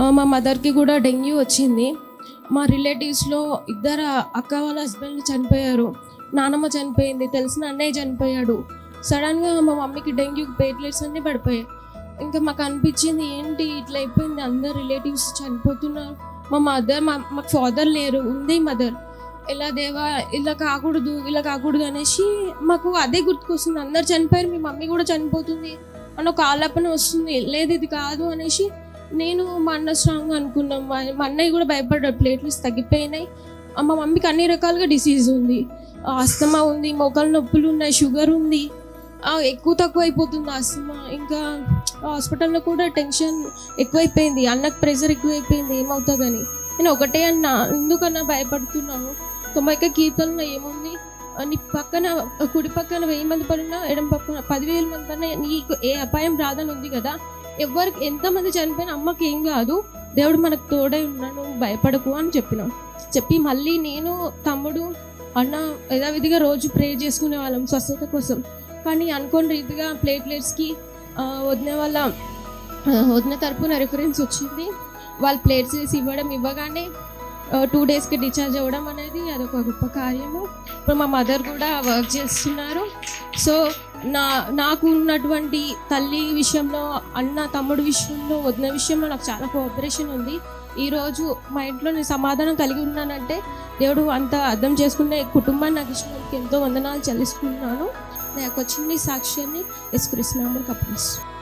మా మదర్కి కూడా డెంగ్యూ వచ్చింది. మా రిలేటివ్స్లో ఇద్దరు అక్క వాళ్ళ హస్బెండ్ చనిపోయారు. నానమ్మ చనిపోయింది తెలిసిన అన్నయ్య చనిపోయాడు. సడన్గా మా మమ్మీకి డెంగ్యూ ప్లేట్లెట్స్ అన్నీ పడిపోయాయి. ఇంకా మాకు అనిపించింది ఏంటి ఇట్లా అయిపోయింది? అందరు రిలేటివ్స్ చనిపోతున్నారు. మా మదర్ మా మాకు ఫాదర్ లేరు ఉంది మదర్. ఇలా దేవా ఇలా కాకూడదు ఇలా కాకూడదు అనేసి మాకు అదే గుర్తుకొస్తుంది. అందరు చనిపోయారు మీ మమ్మీ కూడా చనిపోతుంది అని ఒక ఆలాపన వస్తుంది. లేదు ఇది కాదు అనేసి నేను మా అన్న స్ట్రాంగ్ అనుకున్నాం. మా అన్నయ్య కూడా భయపడ్డాడు. ప్లేట్లెట్స్ తగ్గిపోయినాయి. మా మమ్మీకి అన్ని రకాలుగా డిసీజ్ ఉంది. ఆస్తమా ఉంది మోకాలు నొప్పులు ఉన్నాయి షుగర్ ఉంది. ఎక్కువ తక్కువ అయిపోతుంది ఆస్తమా ఇంకా హాస్పిటల్లో కూడా టెన్షన్ ఎక్కువైపోయింది. అన్నకు ప్రెషర్ ఎక్కువైపోయింది. ఏమవుతుందని. నేను ఒకటే అన్నా. ఎందుకన్నా భయపడుతున్నాను తొంభై కీర్తనలో ఏముంది? నీ పక్కన కుడి పక్కన వెయ్యి మంది పడినా ఎడం పక్కన పదివేల మంది పడినా నీకు ఏ అపాయం రాదని ఉంది కదా? ఎవరికి ఎంతమంది చనిపోయిన అమ్మకి ఏం కాదు దేవుడు మనకు తోడై ఉన్నాను భయపడకు అని చెప్పినాం. చెప్పి మళ్ళీ నేను తమ్ముడు అన్న యథావిధిగా రోజు ప్రే చేసుకునే వాళ్ళం స్వస్థత కోసం. కానీ అనుకోని రీతిగా ప్లేట్లెట్స్కి వదిన వాళ్ళ వదిన తరపున రిఫరెన్స్ వచ్చింది. వాళ్ళు ప్లేట్స్ వేసి ఇవ్వడం ఇవ్వగానే టూ డేస్కి డిశ్చార్జ్ అవ్వడం అనేది అదొక గొప్ప కార్యము. ఇప్పుడు మా మదర్ కూడా వర్క్ చేస్తున్నారు. సో నా నాకు ఉన్నటువంటి తల్లి విషయంలో అన్న తమ్ముడు విషయంలో వదిన విషయంలో నాకు చాలా కోఆపరేషన్ ఉంది. ఈరోజు మా ఇంట్లో నేను సమాధానం కలిగి ఉన్నానంటే దేవుడు అంత అర్థం చేసుకునే కుటుంబాన్ని నాకు ఇచ్చినందుకు ఎంతో వందనాలు చెల్లిస్తున్నాను. నాకు చిన్ని సాక్ష్యాన్ని ఎస్కరిస్తున్నాము కప్పిస్తున్నాను